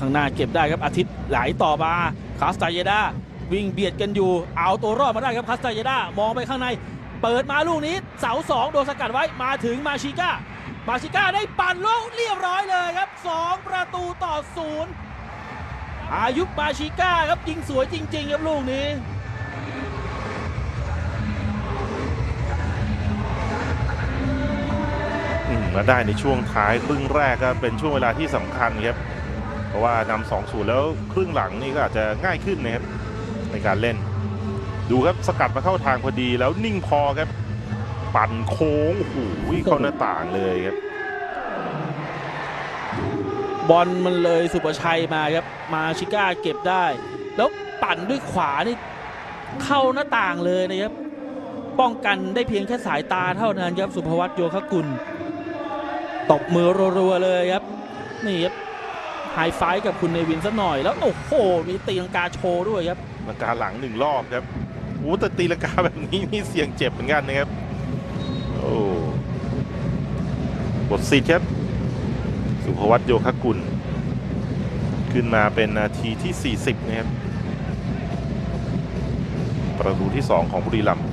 ข้างหน้าเก็บได้ครับอาทิตย์ไหลต่อมาคาสตาเยดาวิ่งเบียดกันอยู่ เอาตัวรอดมาได้ครับคาสตาเยดามองไปข้างใน เปิดมาลูกนี้เสาสองโดนสกัดไว้มาถึงมาชิก้ามาชิก้าได้ปั่นลูกเรียบร้อยเลยครับ 2 ประตูต่อศูนย์อายุมาชิก้าครับยิงสวยจริง ๆ ครับลูกนี้มมาได้ในช่วงท้ายครึ่งแรกก็เป็นช่วงเวลาที่สำคัญครับ เพราะว่านำสองศูนย์แล้วครึ่งหลังนี่ก็อาจจะง่ายขึ้นนะครับในการเล่น ดูครับสกัดมาเข้าทางพอดีแล้วนิ่งพอครับ ปั่นโค้งโอ้โหเข้าหน้าต่างเลยครับบอลมันเลยสุประชัยมาครับ มาชิก้าเก็บได้ แล้วปั่นด้วยขวานี่เข้าหน้าต่างเลยนะครับ ป้องกันได้เพียงแค่สายตาเท่านั้นครับสุภวัตโยคกุลตบมือรัวๆเลยครับ นี่ครับ ไฮไฟกับคุณเนวินสัหน่อยแล้วโอ้โห มีตีลังกาโชว์ด้วยครับลังกาหลังหนึ่งรอบครับโอ้แต่ตีลังกาแบบนี้นี่เสี่ยงเจ็บเหมือนกันนะครับโอ้บทสิทธิ์ครับ สุภวัตโยคกุล ขึ้นมาเป็นนาทีที่ 40 นะครับ ประตูที่ 2 ของบุรีรัมย์